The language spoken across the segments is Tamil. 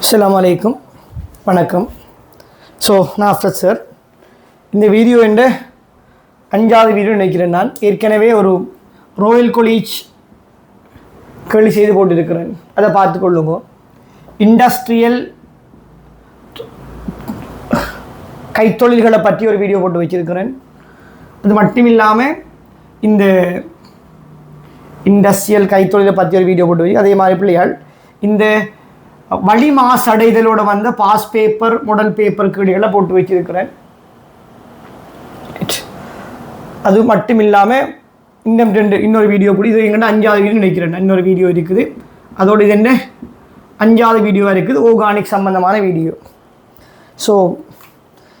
அஸ்லாம் அலைக்கும் வணக்கம். ஸோ நான் அஃப்ரத் சார் இந்த வீடியோ என்ற அஞ்சாவது வீடியோ நினைக்கிறேன் நான். ஏற்கனவே ஒரு ரோயல் கொலீஜ் கேள்வி செய்து போட்டிருக்கிறேன் அதை பார்த்து கொள்ளுங்க. இண்டஸ்ட்ரியல் கைத்தொழில்களை பற்றி ஒரு வீடியோ போட்டு வச்சிருக்கிறேன். அது மட்டும் இல்லாமல் இந்த இண்டஸ்ட்ரியல் கைத்தொழிலை பற்றி ஒரு வீடியோ போட்டு வச்சு அதே மாதிரி பிள்ளையால் இந்த வழி மாசடைதலோட வந்த பாஸ் பேப்பர் முடல் பேப்பர் கீடுகளை போட்டு வச்சிருக்கிறேன். அது மட்டும் இல்லாமல் இன்னும் ரெண்டு இன்னொரு வீடியோ கூட இது எங்கிட்ட அஞ்சாவது வீடியோ நினைக்கிறேன். இன்னொரு வீடியோ இருக்குது. அதோட இது என்ன? அஞ்சாவது வீடியோவாக இருக்குது. ஓர்கானிக் சம்பந்தமான வீடியோ ஸோ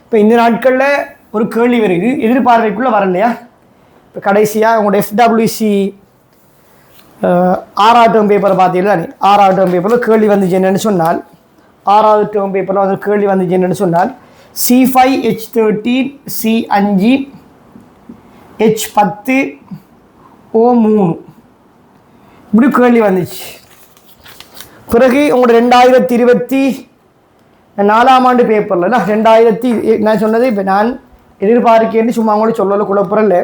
இப்போ இந்த நாட்களில் ஒரு கேள்வி வருது. எதிர்பார்வைக்குள்ளே வரலையா? இப்போ கடைசியாக உங்களோட எஃப்டபிள்யூசி ஆறாவது டேர்ம் பேப்பர் பார்த்தீங்களா ஆறாவது டேர்ம் பேப்பரில் கேள்வி வந்துச்சு என்னென்னு சொன்னால் ஆறாவது டேர்ம் பேப்பரில் வந்து கேள்வி வந்துச்சு என்னென்னு சொன்னால் C five H thirteen C அஞ்சு ஹெச் பத்து ஓ மூணு இப்படி கேள்வி வந்துச்சு. பிறகு உங்களோட ரெண்டாயிரத்தி இருபத்தி நாலாம் ஆண்டு பேப்பரில் ரெண்டாயிரத்தி நான் சொன்னது இப்போ நான் எதிர்பார்க்கேன்னு சும்மா அவங்களோட சொல்லலை குழப்பறல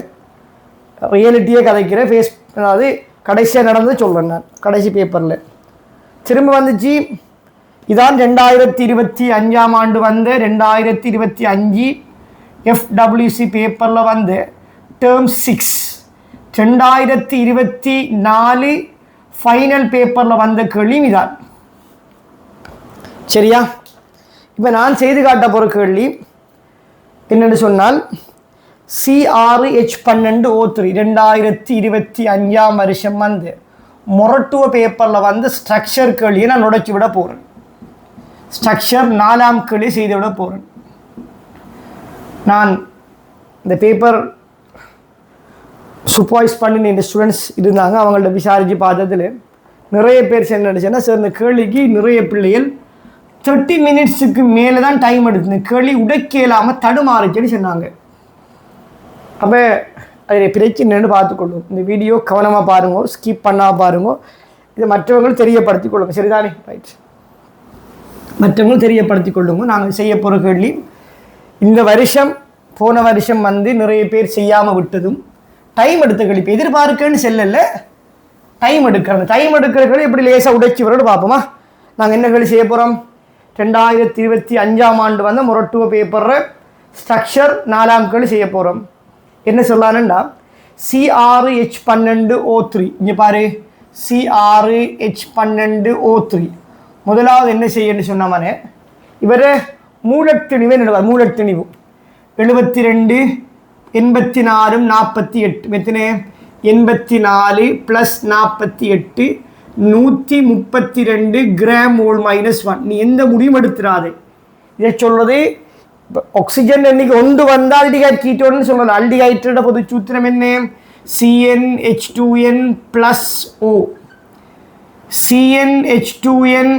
ரியாலிட்டியே கதைக்கிறேன் ஃபேஸ் அதாவது கடைசியாக நடந்தது சொல்கிறேன் நான். கடைசி பேப்பரில் திரும்ப வந்துச்சு. இதான் ரெண்டாயிரத்தி இருபத்தி அஞ்சாம் ஆண்டு வந்து ரெண்டாயிரத்தி இருபத்தி அஞ்சு எஃப்டபிள்யூசி பேப்பரில் வந்து டேர்ம் சிக்ஸ் ரெண்டாயிரத்தி இருபத்தி நாலு ஃபைனல் பேப்பரில் வந்த கேள்வியும் இதான். சரியா? இப்போ நான் செய்து காட்ட போகிற கேள்வி என்னென்னு சொன்னால் சிஆறு ஹெச் பன்னெண்டு ஓ த்ரீ ரெண்டாயிரத்தி இருபத்தி அஞ்சாம் வருஷம் வந்து மொரட்டுவ பேப்பரில் வந்து ஸ்ட்ரக்சர் கேள்வியை நான் நுடைச்சி விட போகிறேன் ஸ்ட்ரக்சர் நாலாம் கேள்வி செய்து விட போகிறேன் நான் இந்த பேப்பர் சுப்பாய்ஸ் பண்ணின இந்த ஸ்டூடெண்ட்ஸ் இருந்தாங்க அவங்கள்ட்ட விசாரித்து பார்த்ததுல நிறைய பேர் என்ன நினச்சேன்னா சார் இந்த கேள்விக்கு நிறைய பிள்ளைகள் தேர்ட்டி மினிட்ஸுக்கு மேலே தான் டைம் எடுத்து கேள்வி உடைக்க இல்லாமல் தடுமாறுச்சுன்னு சொன்னாங்க. அப்போ அதில் பிரச்சனைன்னு பார்த்துக்கொள்ளும். இந்த வீடியோ கவனமாக பாருங்கள் ஸ்கிப் பண்ணால் பாருங்க. இதை மற்றவங்களும் தெரியப்படுத்தி கொள்ளுங்க சரிதானே? ரைட் மற்றவங்களும் தெரியப்படுத்தி கொள்ளுங்க நாங்கள் செய்ய போகிற கேள்வி இந்த வருஷம் போன வருஷம் வந்து நிறைய பேர் செய்யாமல் விட்டதும் டைம் எடுத்த கழிப்பு இப்போ எதிர்பார்க்கன்னு செல்லல. டைம் எடுக்கிறது டைம் எடுக்கிற எப்படி லேசாக உடைச்சி வரோடு பார்ப்போமா? நாங்கள் என்ன கேள்வி செய்ய போகிறோம் ரெண்டாயிரத்தி இருபத்தி அஞ்சாம் ஆண்டு வந்து முரட்டுவ பேப்பர் ஸ்ட்ரக்சர் நாலாம் கேள்வி செய்ய போகிறோம் என்ன சொல்லானுண்டா? சி ஆறு ஹெச் பன்னெண்டு ஓ த்ரீ இங்கே பாரு. சி ஆறு ஹெச் பன்னெண்டு ஓ த்ரீ முதலாவது என்ன செய்யன்னு சொன்னாமனே? இவர் மூலத்திணிவு நடுவார் மூலத்திணிவு. எழுபத்தி ரெண்டு எண்பத்தி நாலும் நாற்பத்தி எட்டு. எத்தனை? எண்பத்தி நாலு ப்ளஸ் நாற்பத்தி எட்டு நூற்றி முப்பத்தி ரெண்டு கிராம் ஓல் மைனஸ் ஒன் நீ எந்த முடிவும் எடுத்துடாதே இதை சொல்வது ஆக்சிஜன் இன்னைக்கு ஒன்று வந்தால் அல்டிகைட் கீட்டோன்னு சொல்லலாம் அல்டிகைட்டோட பொது சூத்திரம் என்ன C n H two n plus O C n H two n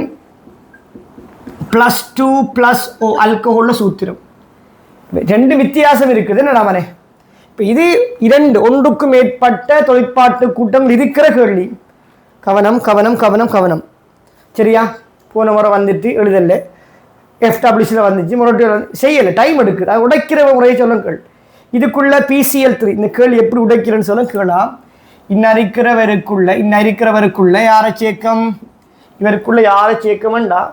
plus two plus O அல்கஹோலில் சூத்திரம் ரெண்டு வித்தியாசம் இருக்குது என்னடாமனே இப்போ இது இரண்டு ஒன்றுக்கும் மேற்பட்ட தொழிற்பாட்டு கூட்டம் இருக்கிற கேள்வி கவனம் கவனம் கவனம் கவனம் சரியா போன முறை வந்துட்டு எழுதல எஃப்டபிள்யூசியில் வந்துச்சு முரட்டு செய்யலை டைம் எடுக்குது. அது உடைக்கிற முறையை சொல்லுங்கள். இதுக்குள்ள பிசிஎல் த்ரீ இந்த கேள்வி எப்படி உடைக்கிறேன்னு சொல்ல கேளாம். இன்னறிக்கிறவருக்குள்ள இன்னறிக்கிறவருக்குள்ள யாரை சேர்க்கம்? இவருக்குள்ள யாரை சேர்க்கமெண்டா?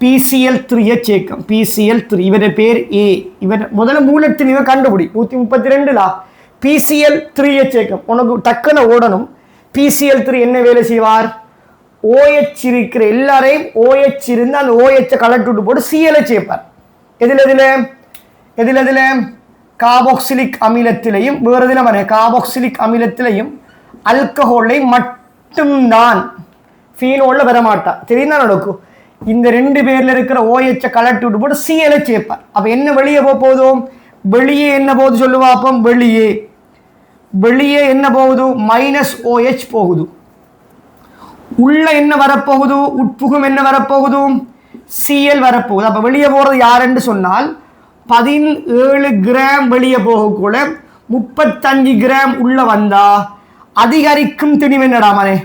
பிசிஎல் த்ரீயை சேர்க்கம். பிசிஎல் த்ரீ இவர பேர் ஏ இவர் முதல்ல மூலத்தின் இவன் கண்டுபிடி. நூற்றி முப்பத்தி ரெண்டுலா? பிசிஎல் த்ரீயை சேர்க்கம். உனக்கு டக்குன்னு ஓடணும். பிசிஎல் த்ரீ என்ன வேலை செய்வார்? ஓஎச் இருக்கிற எல்லாரையும் ஓஎச் இருந்து அந்த ஓஎச்சை கலட்டி விட்டு போட்டு சிஎலை சேர்ப்பார். எதில் எதில்? எதில் எதில்? காபோக்சிலிக் அமிலத்திலையும் வேறு எதில் வர காபோக்சிலிக் அமிலத்திலையும் அல்கஹோலையும் மட்டும்தான் ஃபீனோலில் வர மாட்டா தெரியுதா நடக்கும் இந்த ரெண்டு பேரில் இருக்கிற ஓஎச்சை கலட்டி விட்டு போட்டு சிஎலை சேர்ப்பார். அப்போ என்ன வெளியே போக போதும் வெளியே என்ன போகுது சொல்லுவா அப்போ? வெளியே. வெளியே என்ன போகுது? மைனஸ் ஓஎச் போகுது. உள்ள என்ன வரப்போகுது? உட்புகும் என்ன வரப்போகுது? சிஎல் வரப்போகுது. அப்போ வெளியே போகிறது யாருன்னு சொன்னால் பதினேழு கிராம் வெளியே போகக்கூட முப்பத்தஞ்சு கிராம் உள்ள வந்தா அதிகரிக்கும் திணிவு என்னடா மனே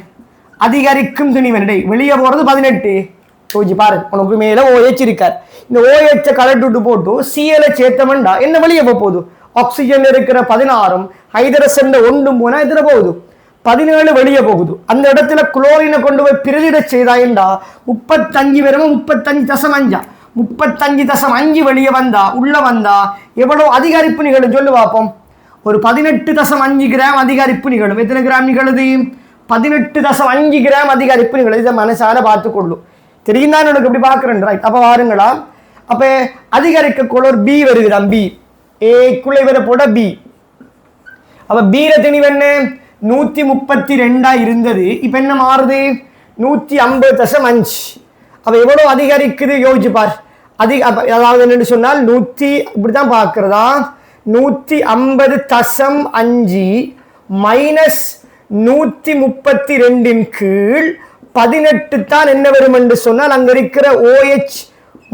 அதிகரிக்கும் திணிவு வெளியே போகிறது பதினெட்டு. யோசிச்சு பாரு உனக்கு மேல ஓஎச் இருக்கார். இந்த ஓஎச்ச விட்டு போட்டு சிஎலை சேர்த்தமெண்டா என்ன வெளியே போக போகுது? ஆக்சிஜன் இருக்கிற பதினாறும் ஹைதரசன் ஒன்றும் போனால் இதில் போகுது. பதினேழு வெளியே போகுது. அந்த இடத்துல குளோரினை கொண்டு போய் பிரதிட செய்தாயண்டா முப்பத்தஞ்சு வெறும் முப்பத்தஞ்சு தசம் அஞ்சா. முப்பத்தஞ்சு தசம் அஞ்சு வெளியே வந்தா உள்ள வந்தா எவ்வளோ அதிகரிப்பு நிகழும் சொல்லு பார்ப்போம் ஒரு பதினெட்டு தசம் அஞ்சு கிராம் அதிகரிப்பு நிகழும். எத்தனை கிராம் நிகழுது? பதினெட்டு தசம் அஞ்சு கிராம் அதிகரிப்பு நிகழும். இதை மனசார பார்த்துக்கொள்ளும் தெரியும் தான் உனக்கு இப்படி பார்க்குறேன்? ரைட் அப்போ வாருங்களா. அப்போ அதிகரிக்க குளோர் பி வருகிறான் பி ஏக்குள்ளே வர போட பி அப்போ பீர திணிவு என்ன? நூற்றி முப்பத்தி ரெண்டாக இருந்தது. இப்போ என்ன மாறுது? நூற்றி ஐம்பது தசம் அஞ்சு அப்போ எவ்வளோ அதிகரிக்குது? யோசிச்சுப்பார் அதிக அப்ப அதாவது என்னென்னு சொன்னால் அப்படி தான் பார்க்குறதா? நூற்றி ஐம்பது தசம் அஞ்சு மைனஸ் நூற்றி முப்பத்தி ரெண்டின் கீழ் பதினெட்டு தான் என்ன வரும் என்று சொன்னால் அங்கே இருக்கிற ஓஹெச்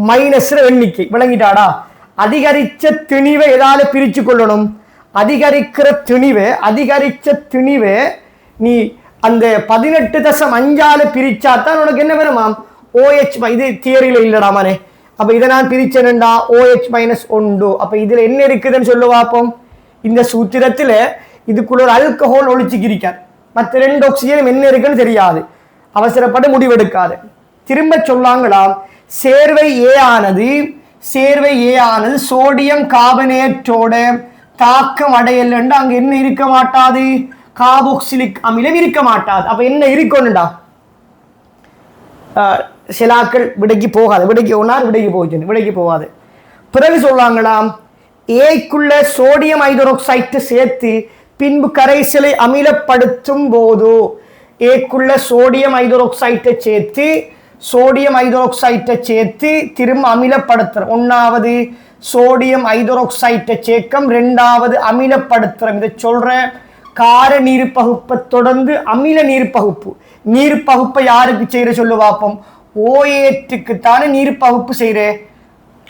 மைனஸ் எண்ணிக்கை. விளங்கிட்டாடா? அதிகரித்த திணிவை எதால் பிரித்து கொள்ளணும். அதிகரிக்கிற திணிவு அதிகரித்த திணிவு நீ அந்த பதினெட்டு தசம் அஞ்சால பிரிச்சா தான் உனக்கு என்ன வேணுமாம் ஓஎச் இது தியரியில இல்லடா மானே. அப்ப இதை நான் பிரிச்சேன்டா ஓஎச் மைனஸ் ஒன்று அப்ப இதுல என்ன இருக்குதுன்னு சொல்லு பார்ப்போம். இந்த சூத்திரத்துல இதுக்குள்ள ஒரு அல்கஹால் ஒழிச்சுக்கிரிக்கார். மற்ற ரெண்டு ஆக்சிஜனும் என்ன இருக்குன்னு தெரியாது. அவசரப்பட்டு முடிவெடுக்காது. திரும்ப சொல்லாங்களாம். சேர்வை ஏ ஆனது சேர்வை ஏ ஆனது சோடியம் கார்பனேட்டோட தாக்கம் அடையல் என்று அங்கே என்ன இருக்க மாட்டாது? காபோக்சிலிக் அமிலம் இருக்க மாட்டாது. அப்போ என்ன இருக்கணும்டா? சிலாக்கள் விடைக்கு போகாது. விடைக்கு ஒன்றார் விடைக்கு போச்சு விடைக்கு போகாது. பிறகு சொல்லுவாங்களாம் ஏக்குள்ள சோடியம் ஹைட்ரோக்சைட்டு சேர்த்து பின்பு கரைசலை அமிலப்படுத்தும் போது ஏக்குள்ள சோடியம் ஹைட்ரோக்சைட்டை சேர்த்து சோடியம் ஹைட்ரோக்சைட்டை சேர்த்து திரும்ப அமிலப்படுத்துகிற ஒன்றாவது சோடியம் ஐதரோக்சைட்டை சேர்க்கம் ரெண்டாவது அமிலப்படுத்துறோம். இதை சொல்கிறேன் கார நீர் பகுப்பை தொடர்ந்து அமில நீர் பகுப்பு. நீர் பகுப்பை யாருக்கு செய்கிற சொல்லு பார்ப்போம். ஓஏற்றுக்கு தானே நீர் பகுப்பு செய்யற?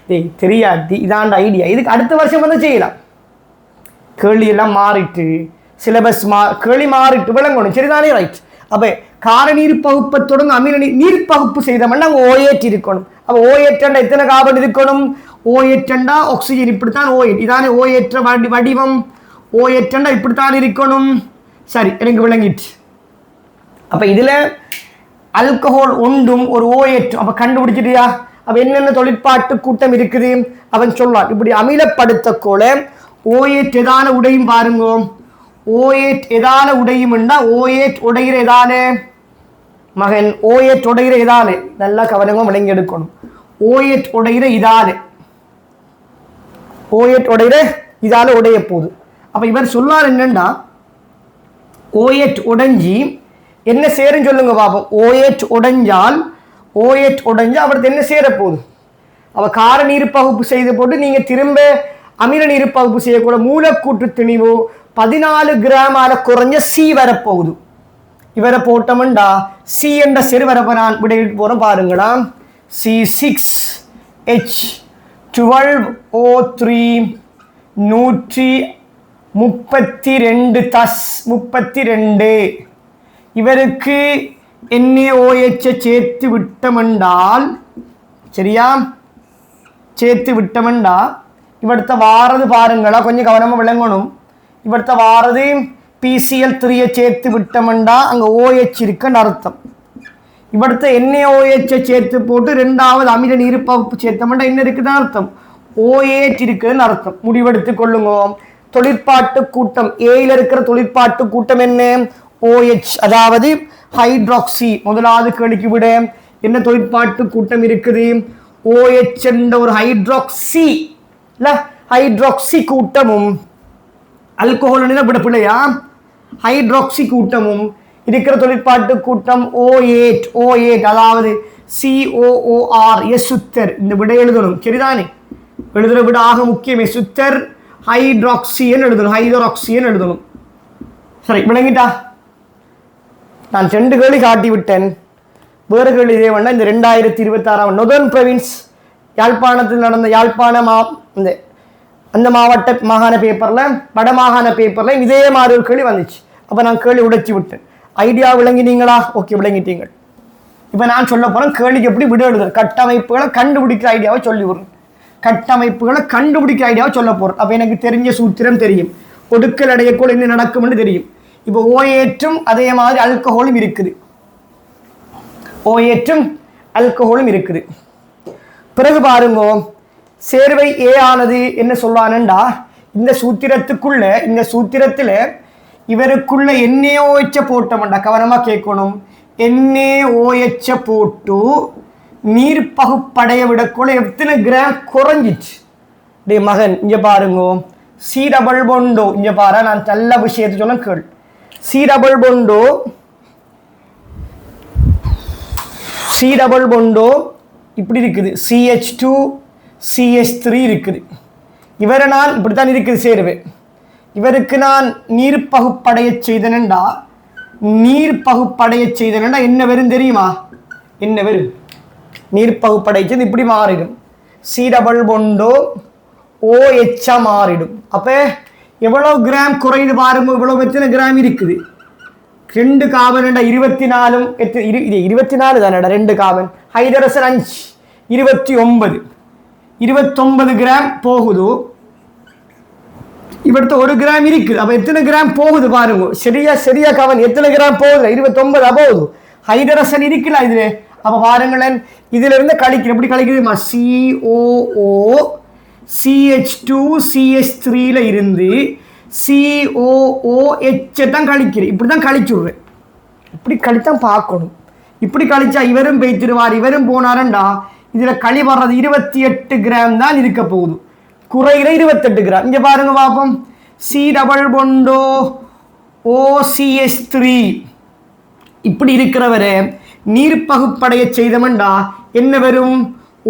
டேய் தெரியாது. இதாண்ட ஐடியா இதுக்கு அடுத்த வருஷம் வந்து செய்யலாம். கேள்வியெல்லாம் மாறிட்டு சிலபஸ் மா கேள்வி மாறிட்டு விளங்கணும். சரிதானே? ரைட் அப்போ கார நீர் பகுப்பை தொடர்ந்து அமில நீர் நீர் பகுப்பு செய்தோம்னா அங்கே ஓஏற்றி இருக்கணும். அப்போ ஓஏற்றண்டா எத்தனை கார்பன் இருக்கணும்? ஓஏற்றண்டா ஆக்சிஜன் இப்படித்தான் ஓஏட் இதானே ஓஏற்ற வடி வடிவம். ஓஏற்றண்டா இப்படித்தான் இருக்கணும். சரி எனக்கு விளங்கிட்டு அப்போ இதில் அல்கஹோல் ஒன்றும் ஒரு ஓஏட் அப்போ கண்டுபிடிச்சிட்டியா? அப்போ என்னென்ன தொழிற்பாட்டு கூட்டம் இருக்குது? அவன் சொல்லான். இப்படி அமிலப்படுத்தக்கோல ஓஏட் எதான உடையும் பாருங்க. ஓஏட் எதான உடையும்னா ஓஏட் உடைகிற எதான மகன் ஓஏட் உடைகிற இதானே நல்லா கவனமாக விளங்கி எடுக்கணும். ஓஏட் உடைகிற இதானே ஓஏட் உடையிற இதால் உடைய போகுது அப்போ இவர் சொல்லார் என்னென்னா ஓஎட் உடைஞ்சி என்ன சேருன்னு சொல்லுங்க பாப்போம் ஓஎட் உடைஞ்சால் ஓஎட் உடைஞ்சா அவருக்கு என்ன சேர போகுது? அவ கார நீர் பகுப்பு செய்து போட்டு நீங்க திரும்ப அமில நீர் பகுப்பு செய்யக்கூட மூலக்கூற்று திணிவு பதினாலு கிராமால குறைஞ்ச சி வரப்போகுது. இவரை போட்டோம்டா சி என்ற சிறு வரப்ப நான் விடையிட்டு போறோம் பாருங்களா C six H twelve O three நூற்றி முப்பத்தி ரெண்டு தஸ் முப்பத்தி ரெண்டு. இவருக்கு என்ஏஓஎச்சை சேர்த்து விட்டமென்றால் சரியா? சேர்த்து விட்டமெண்டா இவடுத்த வாரது பாருங்களா கொஞ்சம் கவனமாக விளங்கணும். இவடுத்த வாரது பிசிஎல் த்ரீயை சேர்த்து விட்டமெண்டா அங்கே ஓஹெச் இருக்குன்னு அர்த்தம். இவடுத்த என்ஏஓஹெச்சை சேர்த்து போட்டு ரெண்டாவது அமில நீர் பகுப்பு சேர்த்தமெண்டா என்ன இருக்குதுன்னு அர்த்தம் ஓஏச் இருக்குதுன்னு அர்த்தம் முடிவெடுத்து கொள்ளுங்க தொழிற்பாட்டு கூட்டம் ஏயில் இருக்கிற தொழிற்பாட்டு கூட்டம் என்ன ஓஎச் அதாவது ஹைட்ராக்சி முதலாவது கேள்விக்கு விட என்ன தொழிற்பாட்டு கூட்டம் இருக்குது ஓஎச் என்ற ஒரு ஹைட்ராக்சி இல்லை ஹைட்ராக்சி கூட்டமும் அல்கோஹோல் விட பிள்ளையா ஹைட்ராக்சி கூட்டமும் இருக்கிற தொழிற்பாட்டு கூட்டம் ஓ எயிட் ஓ எயிட் அதாவது சிஓஓஆர் எசுத்தர். இந்த விடை எழுதணும். சரிதானே? எழுதுற விட ஆக முக்கியம் எசுத்தர் ஹைட்ராக்சியன் எழுதணும். ஹைட்ராக்சியன் எழுதணும். சரி விளங்கிட்டா? நான் ரெண்டு கேள்வி காட்டி விட்டேன் வேறு கேள்வி இதே வேண்டாம். இந்த ரெண்டாயிரத்தி இருபத்தாறாம் நொதர்ன் ப்ரவின்ஸ் யாழ்ப்பாணத்தில் நடந்த யாழ்ப்பாண மா இந்த அந்த மாவட்ட மாகாண பேப்பரில் வட மாகாண பேப்பரில் இதே மாதிரி ஒரு கேள்வி வந்துச்சு. அப்போ நான் கேள்வி உடைச்சி விட்டேன். ஐடியா விளங்கினீங்களா? ஓகே விளங்கிட்டீங்க. இப்போ நான் சொல்ல போகிறேன் கேள்விக்கு எப்படி விட எழுதுறது? கட்டமைப்புகளை கண்டுபிடிக்கிற ஐடியாவை சொல்லி விடுறேன். கட்டமைப்புகளை கண்டுபிடிக்கிற ஐடியாவை சொல்ல போகிறேன் அப்போ எனக்கு தெரிஞ்ச சூத்திரம் தெரியும். ஒடுக்கல் அடையக்குள் என்ன நடக்கும்னு தெரியும். இப்போ ஓஏற்றும் அதே மாதிரி அல்கஹோலும் இருக்குது. ஓஏற்றும் அல்கஹோலும் இருக்குது. பிறகு பாருங்கோ சேர்வை ஏ ஆனது என்ன சொல்றானுண்டா இந்த சூத்திரத்துக்குள்ள இந்த சூத்திரத்தில் இவருக்குள்ள என்ஏஓஎச்ச போட்டோம்டா கவனமா கேட்கணும். என்ஏஓஎச்ச போட்டு நீர் பகுப்படைய விடக்குள்ள எத்தனை கிராம் குறைஞ்சிச்சு. டே மகன் இங்க பாருங்க. சி டபுள் பொண்டோ இங்க பாரு நான் நல்ல விஷயத்தை சொல்ல கேள். C double bond C double bond இப்படி இருக்குது. சிஹெச் டூ சிஹெச் த்ரீ இருக்குது. இவரை நான் இப்படித்தான் இருக்குது சேருவேன் இவருக்கு நான் நீர் பகுப்படைய செய்தனண்டா? நீர் பகுப்படைய செய்தனண்டா? என்ன வரும் தெரியுமா? என்ன வரும் நீர் பகுப்படைய செய்து இப்படி மாறிடும். சி டபுள் பொண்டோ ஓ எச்சா மாறிடும். அப்போ எவ்வளோ கிராம் குறையுது பாருங்க இவ்வளோ எத்தனை கிராம் இருக்குது? ரெண்டு காபன் இருபத்தி நாலும் எத்தனை இரு இது இருபத்தி நாலு தானடா ரெண்டு காபன். ஹைதரசன் அஞ்சு இருபத்தி ஒன்பது. இருபத்தொன்பது கிராம் போகுது? இவர்கிட்ட ஒரு கிராம் இருக்குது. அப்போ எத்தனை கிராம் போகுது பாருங்க. சரியா சரியா கவன். எத்தனை கிராம் போகுது? இருபத்தொன்பது போகுது. ஹைதரசன் இருக்குல்ல இதில். அப்போ பாருங்களேன். இதுல இருந்து கழிக்கிறேன். எப்படி கழிக்கிறதுமா சிஓஓ சிஹெச் டூ சிஹெச் த்ரீல இருந்து சிஓஓஹெச்சை தான் கழிக்கிறேன். இப்படி தான் கழிச்சுடுறேன் இப்படி கழித்தான் பார்க்கணும். இப்படி கழிச்சா இவரும் பெய்த்திருவார் இவரும் போனாரண்டா. இதில் களி வர்றது இருபத்தி எட்டு கிராம் தான் இருக்க போகுது. குறைகிற இருபத்தெட்டு கிராம் இங்க பாருங்க பாப்போம். C double bond OCS three இப்படி இருக்கிறவரை நீர் பகுப்படைய செய்தமண்டா என்ன வரும்?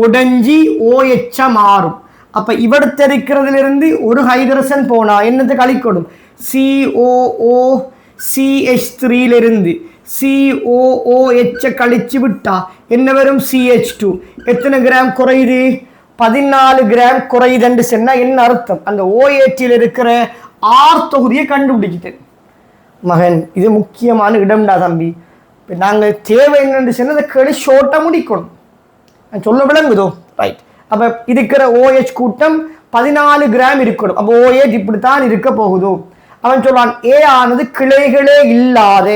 உடஞ்சி ஓஎச்சா மாறும். அப்ப இவடுத்த இருக்கிறதுல இருந்து ஒரு ஹைட்ரசன் போனா என்னது கழிக்கணும் சிஓஓ சிஹெச் த்ரீல இருந்து சிஓஓஹெச்ச கழிச்சு விட்டா என்ன வரும்? சிஹெச் டூ எத்தனை கிராம் குறையுது? பதினாலு கிராம் குறையுதுன்னு சொன்னால் என்ன அர்த்தம்? அந்த ஓஏடியில் இருக்கிற ஆர் தொகுதியை கண்டுபிடிக்கிட்டு மகன் இது முக்கியமான இடம்டா தம்பி. இப்போ நாங்கள் தேவை என்னன்னு சொன்னால் அதை கேள்வி ஷோர்ட்டாக முடிக்கணும். நான் சொல்ல விளங்குதோ? ரைட் அப்போ இருக்கிற ஓஎச் கூட்டம் பதினாலு கிராம் இருக்கணும். அப்போ ஓஎச் இப்படித்தான் இருக்க போகுதோ? அவன் சொல்றான் ஏ ஆனது கிளைகளே இல்லாத.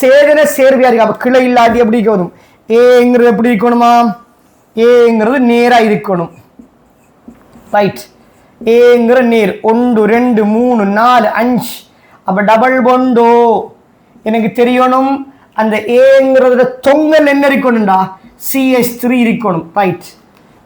சேதன சேர்வையா இருக்கு. அப்போ கிளை இல்லாட்டி எப்படி இருக்கணும்? ஏங்கிறது எப்படி இருக்கணுமா? ஏங்கிறது நேராக இருக்கணும். ரைட் ஏங்கிற நீர். ஒன்று ரெண்டு மூணு நாலு அஞ்சு. அப்போ டபுள் பொண்டோ எனக்கு தெரியணும். அந்த ஏங்கிறதுல தொங்கல் என்ன இருக்கணும்டா? சிஎஸ் த்ரீ இருக்கணும். ரைட்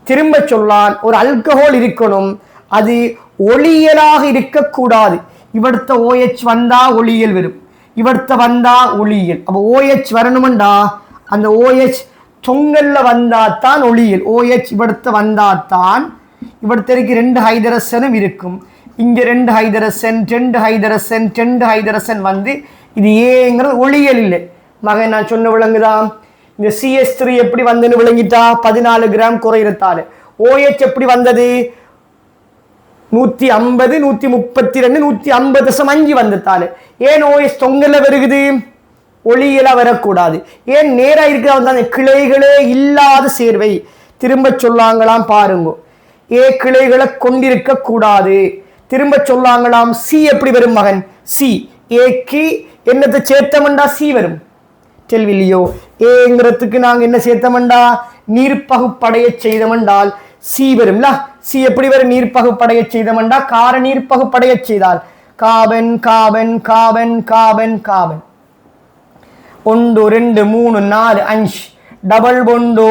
திரும்ப சொல்லால் ஒரு அல்கஹோல் இருக்கணும். அது ஒளியலாக இருக்கக்கூடாது. இவடுத்த ஓஎச் வந்தா ஒளியல் வரும். இவடுத்த வந்தா ஒளியல் அப்போ ஓஎச் வரணுமெண்டா அந்த ஓஎச் தொங்கல்ல வந்தாத்தான் ஒளியில். ஒளியல் ஓஎச் இவடுத்த வந்தாத்தான். தான் இவடுத்தருக்கு ரெண்டு ஹைதரசனும் இருக்கும். இங்கே ரெண்டு ஹைதரசன் ரெண்டு ஹைதரசன் ரெண்டு ஹைதரசன் வந்து இது ஏங்கிறது ஒளியல் இல்லை. மகன் நான் சொன்ன விளங்குதான் இந்த சிஎஸ் த்ரீ எப்படி வந்ததுன்னு விளங்கிட்டா? பதினாலு கிராம் குறையிறத்தாலு ஓஎச் எப்படி வந்தது? நூற்றி ஐம்பது நூற்றி முப்பத்தி ரெண்டு நூற்றி ஐம்பது தசம் அஞ்சு வந்துட்டாலு ஏன் ஓஎஸ் தொங்கல்ல வருகுது? ஒளியில வரக்கூடாது. ஏன் நேராக இருக்கிற வந்து அந்த கிளைகளே இல்லாத சேர்வை. திரும்ப சொல்லாங்களாம் பாருங்க. ஏ கிளைகளை கொண்டிருக்க கூடாது. திரும்ப சொல்லாங்களாம் சி எப்படி வரும் மகன்? சி. ஏக்கு என்னத்தை சேர்த்தமண்டா சி வரும்? செல்வில்லையோ ஏங்கிறதுக்கு நாங்கள் என்ன சேர்த்தமண்டா நீர்ப்பகுப்படைய செய்தமண்டால் சி வரும்ல? சி எப்படி வரும்? நீர்ப்பகுப்படைய செய்தமண்டா கார நீர்ப்பகுப்படைய செய்தால். Carbon carbon carbon carbon carbon ஒன்று ரெண்டு மூணு நாலு அஞ்சு. Double bond.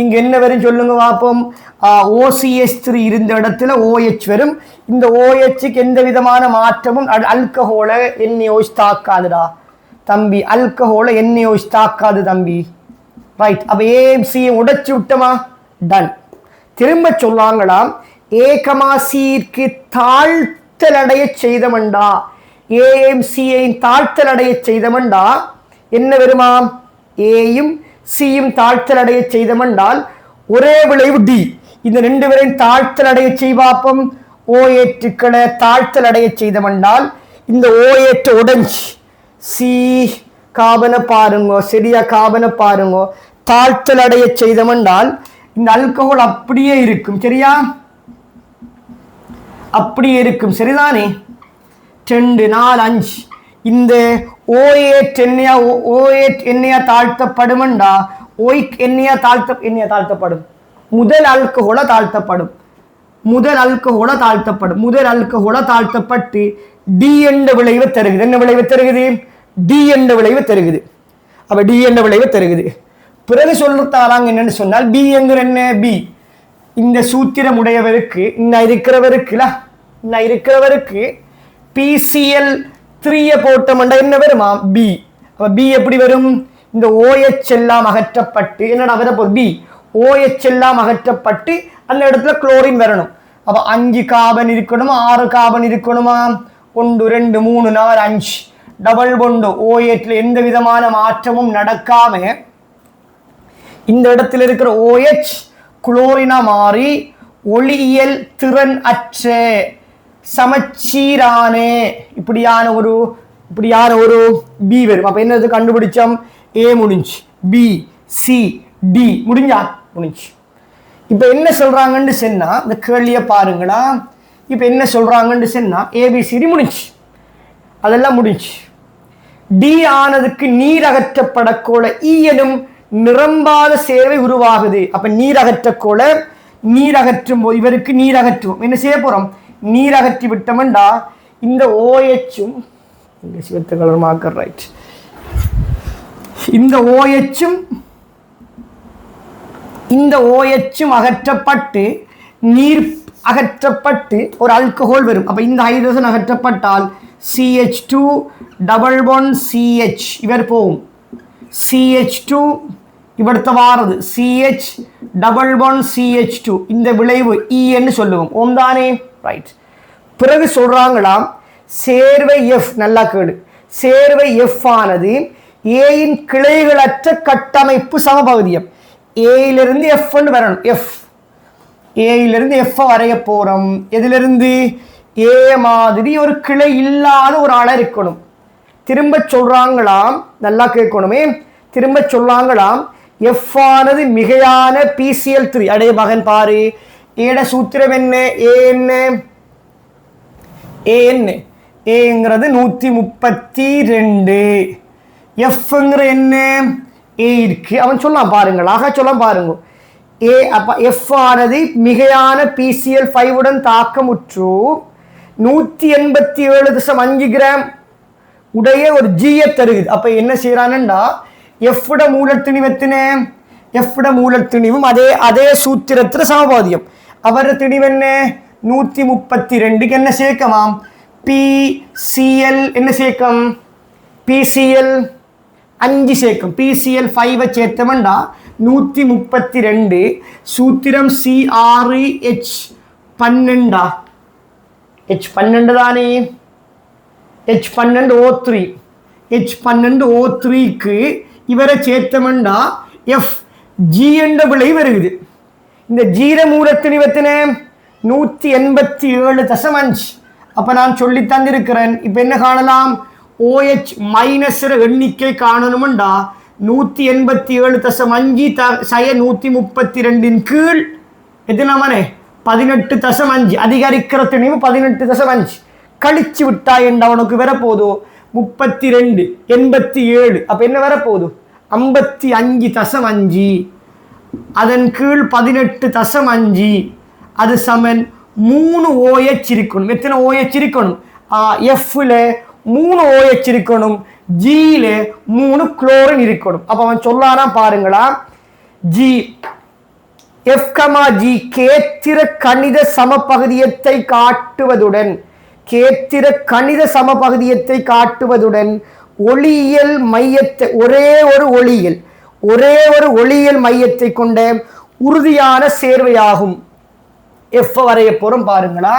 இங்கே என்ன வரும் சொல்லுங்க பார்ப்போம். ஓசிஎஸ் த்ரீ இருந்த இடத்துல ஓஎச் வரும். இந்த ஓஎச்சுக்கு எந்த விதமான மாற்றமும் அல்கஹோலை எண்ணெயோஸ் தாக்காதுடா. தம்பி அல்கஹோலை எண்ணெயோஸ் தாக்காது தம்பி. ரைட் அப்போ ஏஎம்சியை உடைச்சி விட்டோமா? டன் திரும்ப சொல்லாங்களாம் ஏகமாசிற்கு தாழ்த்தல் அடைய செய்தமண்டா ஏஎம்சியை தாழ்த்தல் அடைய செய்தமண்டா என்ன வருமாம் ஏயும் சியும் தாழ்த்தல் அடைய செய்தமென்றால் ஒரே விளைவு டி இந்த ரெண்டு பேரையும் தாழ்த்தல் அடைய செய்வாப்பம் ஓஏற்றுக்களை தாழ்த்தல் அடைய செய்தமென்றால் இந்த ஓஏற்று உடஞ்சி. சி காபனை பாருங்கோ சரியா காபனை பாருங்கோ தாழ்த்தல் அடைய செய்தமென்றால் இந்த அல்கஹோல் அப்படியே இருக்கும் சரியா? அப்படியே இருக்கும் சரிதானே? ரெண்டு நாலு அஞ்சு. இந்த ஓஏட் எண்ணெயா ஓஏட் எண்ணெயா தாழ்த்தப்படும்டா? ஓய்க் எண்ணெயா தாழ்த்த எண்ணெயா தாழ்த்தப்படும்? முதல் அல்கஹோல தாழ்த்தப்படும். முதல் அல்கஹோல தாழ்த்தப்படும். முதல் அல்கஹோல தாழ்த்தப்பட்டு டி என்ற விளைவு தருகுது என்ன விளைவு தருகுது டி என்ற விளைவு தருகுது அப்ப டி என்ற விளைவு தருகுது பிறகு சொல்லுத்தாராங்க என்னன்னு சொன்னால் பி என்கிற என்ன? பி இந்த சூத்திரம் உடையவருக்கு இன்ன இருக்கிறவருக்குல இந்த இருக்கிறவருக்கு பிசிஎல் த்ரீய போட்டோம்டா என்ன வருமா? பி அப்ப பி எப்படி வரும்? இந்த ஓஎச் எல்லாம் அகற்றப்பட்டு என்னடா வரப்போகுது பி ஓஎச் எல்லாம் அகற்றப்பட்டு அந்த இடத்துல குளோரின் வரணும். அப்ப அஞ்சு காபன் இருக்கணும்? ஆறு காபன் இருக்கணுமா? ஒன்று ரெண்டு மூணு நாலு அஞ்சு. டபுள் பொண்டு ஓஎட்ல எந்த விதமான மாற்றமும் நடக்காம இந்த இடத்துல இருக்கிற ஓஎச் குளோரினா மாறி ஒளியியல் திறன் அற்ற சமச்சீரானே. இப்படியான ஒரு இப்படியான ஒரு பி வரும். அப்போ என்னது? கண்டுபிடிச்சோம். ஏ முடிஞ்சு. பி சி டி முடிஞ்சா முடிஞ்சு. இப்போ என்ன சொல்கிறாங்கன்னு சொன்னால் இந்த கேள்வியை பாருங்களா. இப்போ என்ன சொல்கிறாங்கன்னு சொன்னால் ஏபிசிடி முடிஞ்சு. அதெல்லாம் முடிஞ்சு. டி ஆனதுக்கு நீர் அகற்றப்படக்கோல ஈ e எனும் நிரம்பாத சேவை உருவாகுது. அப்போ நீர் அகற்றக்கோல நீர் அகற்றும் போது இவருக்கு நீர் அகற்றுவோம். என்ன செய்ய போகிறோம் நீர் அகற்றி விட்டோம்டா இந்த ஓஎச்சும் இங்கே சிவத்த கலர் மார்க்கர் ரைட் இந்த ஓஎச்சும் இந்த ஓஎச்சும் அகற்றப்பட்டு நீர் அகற்றப்பட்டு ஒரு அல்கஹோல் வரும். அப்போ இந்த ஹைட்ரஜன் அகற்றப்பட்டால் CH two double one CH இவர் போகும். சிஹெச் டூ இவடுத்த வாரது. CH double one CH two இந்த விளைவு இன்னு சொல்லுவோம். ஓம் தானே? ரைட் பிறகு சொல்றாங்களாம் சேர்வை எஃப் நல்லா கேடு சேர்வை எஃப் ஆனது ஏயின் கிளைகளற்ற கட்டமைப்பு சமபகுதியம். ஏயிலிருந்து எஃப்னு வரணும். எஃப் ஏயிலிருந்து எஃப் வரைய போகிறோம் எதிலிருந்து? ஏ மாதிரி ஒரு கிளை இல்லாத ஒரு ஆளாக இருக்கணும். திரும்ப சொல்கிறாங்களாம் நல்லா கேட்கணுமே. திரும்ப சொல்கிறாங்களாம் எஃப் ஆனது மிகையான பிசிஎல் த்ரீ அடைய மகன் பாரு ஏட சூத்திரம் என்ன ஏ என்ன ஏ என்ன ஏங்கிறது நூற்றி முப்பத்தி ரெண்டு எஃப்ங்கிற என்ன ஏ இருக்கு அவன் சொல்லான் பாருங்கள் ஆக சொல்ல பாருங்க ஏ அப்போ எஃப் ஆனது மிகையான பிசிஎல் ஃபைவ் உடன் தாக்கமுற்று நூற்றி எண்பத்தி ஏழு தசம் அஞ்சு கிராம் உடைய ஒரு ஜியை தருகுது அப்போ என்ன செய்யறானுண்டா எஃப்ட மூலத்திணிவத்தினே எஃப்ட மூலத்திணிவும் அதே அதே சூத்திரத்தில் சமபாதியம் அவர் திணிவு நூற்றி முப்பத்தி ரெண்டுக்கு என்ன சேர்க்கமாம் பிசிஎல் என்ன சேர்க்கம்? பிசிஎல் அஞ்சு சேர்க்கும். பிசிஎல் ஃபைவை சேர்த்தவன்டா நூற்றி முப்பத்தி ரெண்டு சூத்திரம் சி ஹெச் பன்னெண்டா. ஹெச் பன்னெண்டு தானே? ஹெச் பன்னெண்டு ஓ த்ரீ ஹெச் பன்னெண்டு ஓ த்ரீக்கு இவரை சேர்த்தவன்டா. எஃப் ஜி என்ற விளை வருகுது. இந்த ஜீரமூல மூலத்திணிவத்தின நூற்றி எண்பத்தி ஏழு தசமஞ்ச். அப்போ நான் சொல்லி தந்திருக்கிறேன். இப்போ என்ன காணலாம்? ஓஹெச் மைனஸ் எண்ணிக்கை காணணும்டா நூற்றி எண்பத்தி ஏழு தசம் அஞ்சு த சய நூற்றி முப்பத்தி ரெண்டின் கீழ். எத்தனாமனே பதினெட்டு தசம் அஞ்சு அதிகரிக்கிற திணிவு பதினெட்டு தசம் அஞ்சு கழிச்சு விட்டா என்ற அவனுக்கு வரப்போதோ? முப்பத்தி ரெண்டு எண்பத்தி ஏழு. அப்போ என்ன வரப்போகுது ஐம்பத்தி அஞ்சு தசம் அஞ்சு அதன் கீழ் பதினெட்டு தசம் அஞ்சு. அது சமன் மூணு ஓஎச் இருக்கணும் எத்தனை ஓஎச் இருக்கணும் எஃப்ல மூணு ஓஎச் இருக்கணும் ஜியில மூணு குளோரின் இருக்கணும். அப்போ அவன் சொல்லானா பாருங்களா. ஜி எஃப் கமா ஜி கேத்திர கணித சமபகுதியத்தை காட்டுவதுடன் கேத்திர கணித சமபகுதியத்தை காட்டுவதுடன் ஒளியியல் மையத்தை ஒரே ஒரு ஒளியியல் ஒரே ஒரு ஒளியியல் மையத்தை கொண்ட உறுதியான சேர்வையாகும். எஃப் வரைய போகிறோம் பாருங்களா.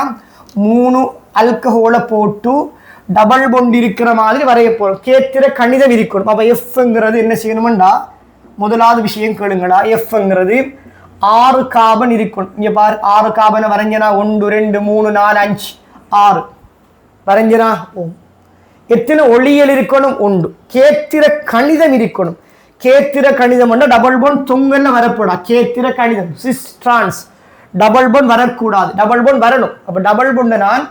மூணு அல்கஹோலை போட்டு டபுள் பொண்டு இருக்கிற மாதிரி வரைய போகிறோம் கேத்திர கணிதம் இருக்கணும் அப்போ எஃப்ங்கிறது என்ன செய்யணும்டா? முதலாவது விஷயம் கேளுங்களா எஃப்ங்கிறது ஆறு காபன் இருக்கணும் இங்கே பாரு ஆறு காபனை வரைஞ்சனா ஒன்று ரெண்டு மூணு நாலு அஞ்சு ஆறு. வரைஞ்சனா ஓ எத்தனை ஒளியல் இருக்கணும்? உண்டு கேத்திர கணிதம் இருக்கணும். கேத்திர கணிதம் டபுள் போன் தொங்கல்ல வரக்கூடா கேத்திர கணிதம் சிஸ் டிரான்ஸ் டபுள் போன் வரக்கூடாது. டபுள் போன் வரணும். அப்போ டபுள் போன் நான்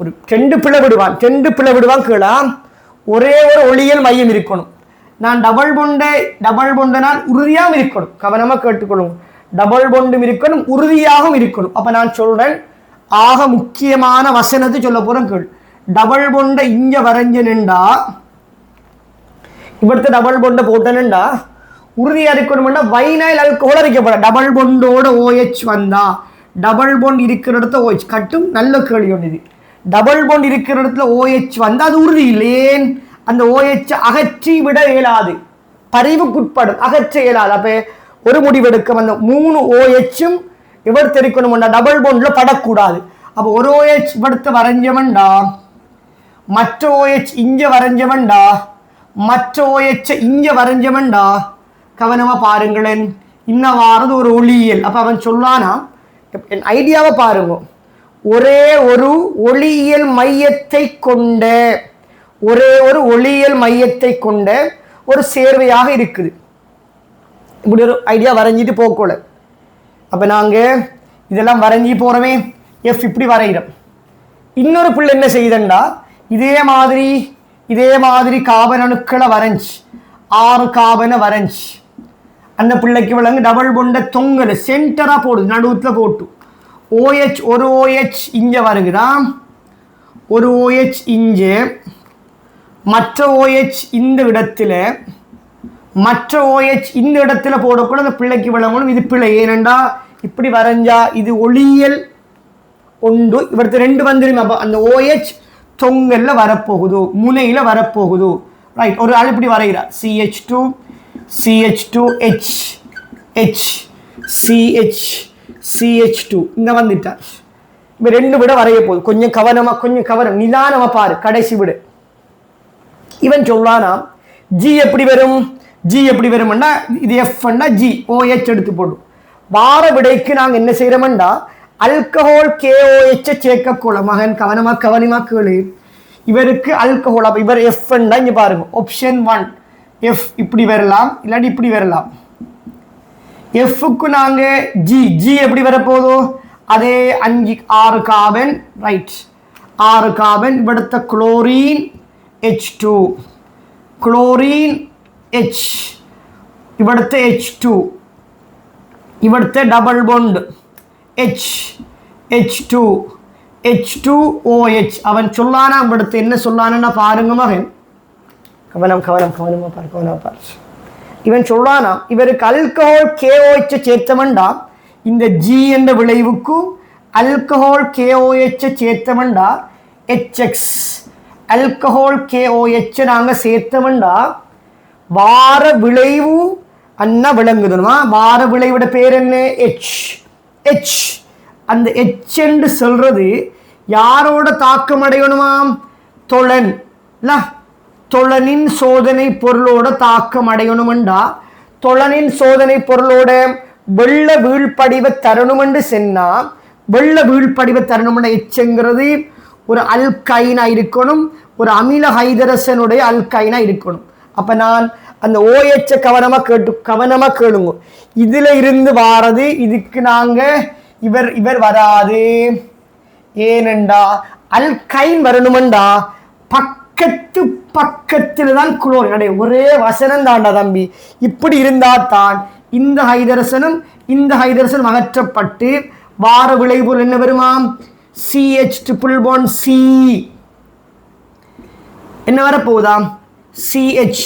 ஒரு ரெண்டு பிள்ளை விடுவான். ரெண்டு பிள்ளை விடுவான் கீழா. ஒரே ஒரு ஒளியல் மையம் இருக்கணும். நான் டபுள் பொண்டை டபுள் பொண்டை நான் உறுதியாகவும் இருக்கணும். கவனமாக கேட்டுக்கொள்ளும் டபுள் பொண்டும் இருக்கணும் உறுதியாகவும் இருக்கணும். அப்போ நான் சொல்கிறேன் ஆக முக்கியமான வசனத்தை சொல்ல போகிறேன் கேள் டபுள் பொண்டை இங்கே வரைஞ்சு நின்றா இவர்த்த டபுள் பொண்டை போட்டனுண்டா உறுதியாக இருக்கணும்னா வைனாயில் அல்கோல் அரைக்கப்பட டபுள் பொண்டோட ஓஎச் வந்தா டபுள் பொண்ட் இருக்கிற இடத்துல ஓஎச் கட்டும் நல்ல கேள்வி ஒன்று இது டபுள் பொண்ட் இருக்கிற இடத்துல ஓஎச் வந்தால் அது உறுதி இல்லையேன் அந்த ஓஎச் அகற்றி விட இயலாது பறிவுக்குட்படும் அகற்ற இயலாது அப்போ ஒரு முடிவெடுக்க அந்த மூணு ஓஎச்சும் இவர் தெரிக்கணும்னா டபுள் பொண்டில் படக்கூடாது அப்போ ஒரு ஓஎச் இவர்த்த வரைஞ்சவன்டா மற்ற ஓஎச் இங்கே வரைஞ்சவன்டா மற்ற ஓஎச் இங்க வரைஞ்சவன்டா. கவனமா பாருங்களேன். இன்ன வாரது ஒரு ஒளியியல். அப்ப அவன் சொல்லானா? என் ஐடியாவை பாருங்க. ஒரே ஒரு ஒளியியல் மையத்தை கொண்ட ஒரே ஒரு ஒளியியல் மையத்தை கொண்ட ஒரு சேர்வையாக இருக்குது. இப்படி ஒரு ஐடியா வரைஞ்சிட்டு போகக்கூட அப்போ நாங்கள் இதெல்லாம் வரைஞ்சி போகிறோமே எஃப் இப்படி வரைகிறோம். இன்னொரு பிள்ளை என்ன செய்தண்டா? இதே மாதிரி இதே மாதிரி காபன் அணுக்களை வரைஞ்சி ஆறு காபனை வரைஞ்சி. அந்த பிள்ளைக்கு விளங்கு டபுள் பொண்ட தொங்கல் சென்டராக போடுது நடுவுத்தில் போட்டு. ஓஹெச் ஒரு ஓஹெச் இங்கே வருகுதா? ஒரு ஓஹெச் இங்கே. மற்ற ஓஹெச் இந்த இடத்துல. மற்ற ஓஹெச் இந்த இடத்துல போடக்கூட அந்த பிள்ளைக்கு விளங்கணும். இது பிள்ளை ஏனண்டா இப்படி வரைஞ்சா இது ஒளியல் உண்டு இவர்த்து ரெண்டு வந்துடும் அப்போ அந்த ஓஹெச் தொங்கல்ல வரப்போகுது முனையில வரப்போகுது. ரைட் ஒரு ஆள் இப்படி வரைகிறார் CH two CH two H H CH CH two இந்த வந்துட்டார் இப்போ ரெண்டு விட வரைய போகுது. கொஞ்சம் கவனமா கொஞ்சம் கவனம். நிதானமாக பாரு. கடைசி விடு. இவன் சொல்லானா ஜி எப்படி வரும்? ஜி எப்படி வரும்னா இது எஃப்னா ஜி ஓஹெச் எடுத்து போடும் வார விடைக்கு நாங்கள் என்ன செய்கிறோம்டா அல்கஹோல் கேஓஎச் சேர்க்கக்கூட மகன் கவனமாக கவனமாக கேளு இவருக்கு அல்கஹோல் அப்போ இவர் எஃப் தான் இங்கே பாருங்க ஆப்ஷன் ஒன் எஃப் இப்படி வரலாம் இல்லாட்டி இப்படி வரலாம் எஃப்க்கு நாங்கள் ஜி ஜி எப்படி வரப்போதோ அதே அஞ்சு ஆறு கார்பன் ரைட் ஆறு carbon இவடுத்த chlorine H two chlorine H ഇവിടുത്തെ എച്ച് ടു ഇവിടുത്തെ double bond H H two H two OH அவன் சொல்லானா அவங்களுக்கு என்ன சொல்லானா பாருங்க மகன். கவனம் கவனம் கவனமாக பாரு கவனமாக பாரு. இவன் சொல்றானா இவருக்கு அல்கஹால் கேஓஹெச்சை சேர்த்தவன்டா இந்த ஜி என்ற விளைவுக்கு அல்கஹால் கேஓஹெச்சை சேர்த்தவன்டா. ஹெச்எக்ஸ் அல்கஹால் கேஓஹெச்சை நாங்கள் சேர்த்தவன்டா. வார விளைவு அண்ணா விளங்குதுமா? வார விளைவோட பேர் என்ன? H H. அந்த எச் என்று சொல்றது யாரோட தாக்கம் அடையணுமாம் தொழன் தொழனின் சோதனை பொருளோட தாக்கம் அடையணுமெண்டா தொழனின் சோதனை பொருளோட வெள்ள வீழ்படிவ தரணுமென்று சென்னா வெள்ள வீழ்படிவ தரணுமென்ற எச்சங்கிறது ஒரு அல்கைனா இருக்கணும் ஒரு அமில ஹைதரசனுடைய அல்கைனா இருக்கணும். அப்போ நான் அந்த ஓஎச்ச கவனமா கேட்டு கவனமா கேளுங்க. இதுல இருந்து வாரது இதுக்கு நாங்க இவர் இவர் வராது. ஏனெண்டா அல்கைன் வரணுமெண்டா பக்கத்து பக்கத்தில் தான் குளோர். அடைய ஒரே வசனம் தாண்டா தம்பி. இப்படி இருந்தா தான் இந்த ஹைதரசனும் இந்த ஹைதரசனும் அகற்றப்பட்டு வார விளைபொருள் என்ன வருமாம் சிஹெச் ட்ரிபிள் பாண்ட் சி என்ன வரப்போகுதாம்? சிஹெச்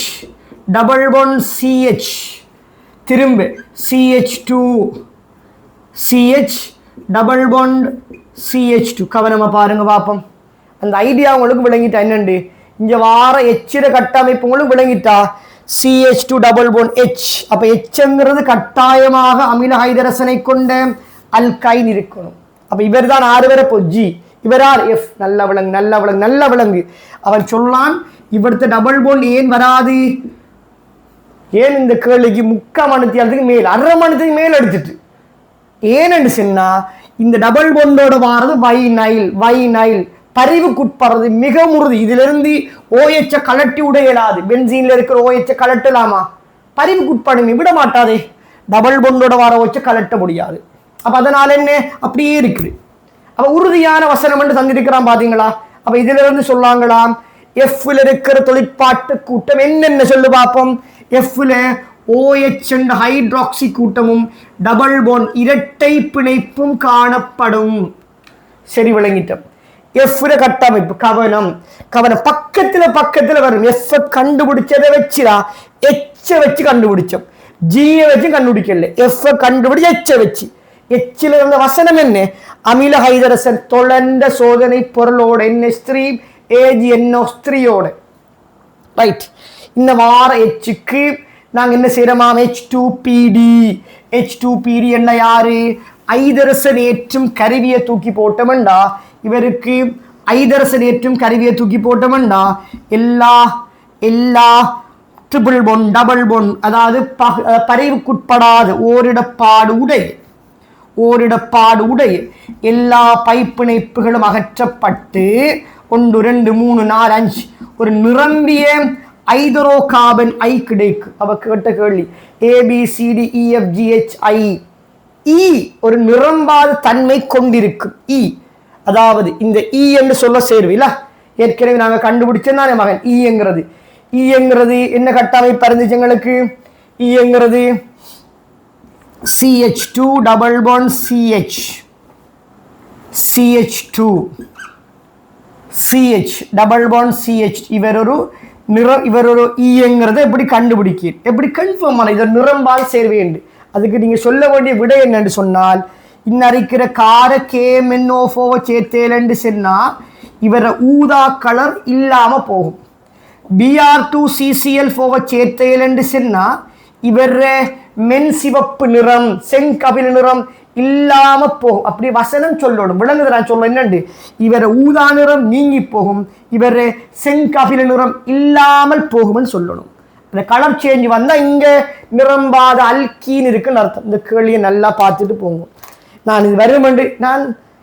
டபுள் ஒன் சிஹெச் திரும்ப. CH two CH double one CH two கவனமாக பாருங்க பார்ப்போம் அந்த ஐடியா உங்களுக்கு விளங்கிட்டா என்னண்டு? இங்கே வார எச்சிர கட்டமைப்பு உங்களுக்கு விளங்கிட்டா? CH two double one H அப்போ ஹெச்ங்கிறது கட்டாயமாக அமில ஹைதரசனை கொண்ட அல்கைன் இருக்கணும். அப்போ இவர் தான் ஆறு பேரை ஜி இவரார் எஃப் நல்ல விலங்கு நல்ல விலங்கு நல்ல விலங்கு. அவன் சொல்லான் இவர்த்த டபுள் போல் ஏன் வராது? ஏன் இந்த கேள்விக்கு முக்கால் மணித்தியாலத்துக்கு மேல் அரை மணித்துக்கு மேல் எடுத்துட்டு? ஏன்னு சொன்னா இந்த டபுள் பொண்டோட வாரது வை நைல் வை நைல் பறிவுக்குட்படுறது மிக உறுதி இதிலிருந்து ஓஎச்ச கலட்டி விட இயலாது. பென்சீன்ல இருக்கிற ஓஎச்ச கலட்டலாமா பறிவுக்குட்படுமே விட மாட்டாதே. டபுள் பொண்டோட வார வச்சு கலட்ட முடியாது. அப்ப அதனால என்ன? அப்படியே இருக்குது. அப்ப உறுதியான வசனம் என்று தந்திருக்கிறான் பாத்தீங்களா? அப்ப இதுல இருந்து சொல்லாங்களாம் எஃப்ல இருக்கிற தொழிற்பாட்டு கூட்டம் என்னென்ன சொல்லு பார்ப்போம் எஃப்ல OH என்ற ஹைட்ராக்சி கூட்டமும் டபுள் போன் இரட்டை பிணைப்பும் காணப்படும் சரி விளங்கிட்டோம் எஃப்ல கட்டமைப்பு கவனம் கவனம் பக்கத்துல பக்கத்துல வரும் எஃப் கண்டுபிடிச்சதை வச்சுடா எச்ச வச்சு கண்டுபிடிச்சோம் ஜியை வச்சு கண்டுபிடிக்கல எஃப் கண்டுபிடிச்சு எச்ச வச்சு எச்சில் இருந்த வசனம் என்ன அமில ஹைதரசன் தொழந்த சோதனை பொருளோட என்ன ஸ்திரீ ஏஜ் என்ன ஸ்திரீயோட ரைட் இந்த வார எச்சுக்கு நாங்கள் என்ன செய்யறோமாம் ஹெச் டூ பிடி ஹெச் டூ பிடி என்ன யாரு ஐதரசன் ஏற்றும் கருவியை தூக்கி போட்டோம்டா இவருக்கு ஐதரசன் ஏற்றும் கருவியை தூக்கி போட்டோம்டா எல்லா எல்லா ட்ரிபிள் பொன் டபுள் பொன் அதாவது ப- அஹ் ஓரிடப்பாடு உடை ஓரிடப்பாடு உடை எல்லா பைப்பிணைப்புகளும் அகற்றப்பட்டு ஒன்று ரெண்டு மூணு நாலு அஞ்சு. ஒரு நிரம்பிய ஐதரோ கார்பன் ஐ கிடைக்கு. அவ கேட்ட கேள்வி. ஏபிசிடி இஎஃப்ஜிஹெச் ஐ இ ஒரு நிரம்பாத தன்மை கொண்டிருக்கும். இ அதாவது இந்த இ என்று சொல்ல சேர்வில ஏற்கனவே நாங்க கண்டுபிடிச்சதானே மகன்? E ஈங்கிறது ஈங்கிறது என்ன கட்டமைப்பு இருந்துச்சு எங்களுக்கு? இங்கிறது CH two double one CH CH two CH double bond CH இவர் ஒரு நிற இவர் ஒரு ஈங்கிறத e எப்படி கண்டுபிடிக்க எப்படி கன்ஃபார்ம் ஆன இது நிறம்பால் சேர்வேண்டு அதுக்கு நீங்கள் சொல்ல வேண்டிய விடை என்னென்று சொன்னால் இன்னறிக்கிற கார கேமென்னோஃபோவை சேர்த்தேலன்னு சொன்னால் இவர ஊதா கலர் இல்லாமல் போகும். பிஆர் டூ சிசிஎல் ஃபோவை சேர்த்தேலன்னு சொன்னால் இவர மென் சிவப்பு நிறம் செங்கபில் நிறம் இல்லாம போகும். அப்படி வசனம் சொல்லணும். விளங்குது நான் சொல்ல என்னண்டு? இவர் ஊதா நிறம் நீங்கி போகும். இவர் செங்காபில நிறம் இல்லாமல் போகும்னு சொல்லணும். இந்த கலர் சேஞ்ச் வந்தால் இங்கே நிரம்பாத அல்கின்னு இருக்குன்னு அர்த்தம். இந்த கேள்வியை நல்லா பார்த்துட்டு போகும் நான் இது வருமெண்டு நான்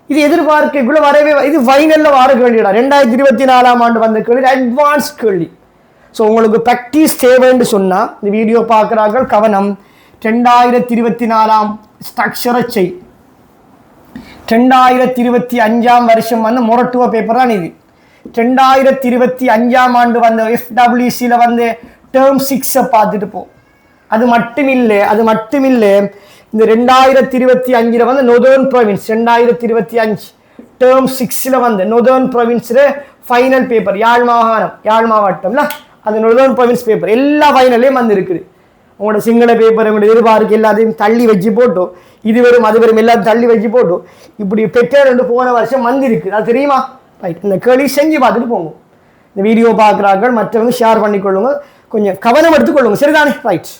இது எதிர்பார்க்க இவ்வளோ வரவே இது ஃபைனலில் வர கேள்விடா. ரெண்டாயிரத்தி இருபத்தி நாலாம் ஆண்டு வந்த கேள்வி அட்வான்ஸ் கேள்வி. ஸோ உங்களுக்கு ப்ராக்டிஸ் தேவைன்னு சொன்னால் இந்த வீடியோ பார்க்குறார்கள் கவனம். ரெண்டாயிரத்தி இருபத்தி நாலாம் ஸ்ட்ரக்சரை செய். ரெண்டாயிரத்தி இருபத்தி அஞ்சாம் வருஷம் வந்து மொரட்டுவ பேப்பர் தான் இது. ரெண்டாயிரத்தி இருபத்தி அஞ்சாம் ஆண்டு வந்த எஃப்டபிள்யூசியில் வந்து டேர்ம் சிக்ஸை பார்த்துட்டு போ. அது மட்டும் இல்லை அது மட்டும் இல்லை இந்த ரெண்டாயிரத்தி இருபத்தி அஞ்சில் வந்து நொதர்ன் ப்ரொவின்ஸ் ரெண்டாயிரத்தி இருபத்தி அஞ்சு டேர்ம் சிக்ஸில் வந்து நொதர்ன் ப்ரொவின்ஸில் ஃபைனல் பேப்பர் யாழ் மாகாணம் யாழ் மாவட்டம்ல அது நொதர்ன் ப்ரொவின்ஸ் பேப்பர் எல்லா ஃபைனல்லையும் வந்து இருக்குது உங்களோட சிங்கள பேப்பர் உங்களோட எதிர்பார்க்கு எல்லாத்தையும் தள்ளி வச்சு போட்டோம் இது வரும் அது வரும் எல்லாத்தையும் தள்ளி வச்சு போட்டோம் இப்படி பெற்றோர் ரெண்டு போன வருஷம் வந்திருக்கு. அது தெரியுமா? ரைட் இந்த கேள்வி செஞ்சு பார்த்துட்டு போங்க. இந்த வீடியோ பார்க்குறார்கள் மற்றவங்க ஷேர் பண்ணிக்கொள்ளுங்க. கொஞ்சம் கவனம் எடுத்துக்கொள்ளுங்க. சரிதானே? ரைட்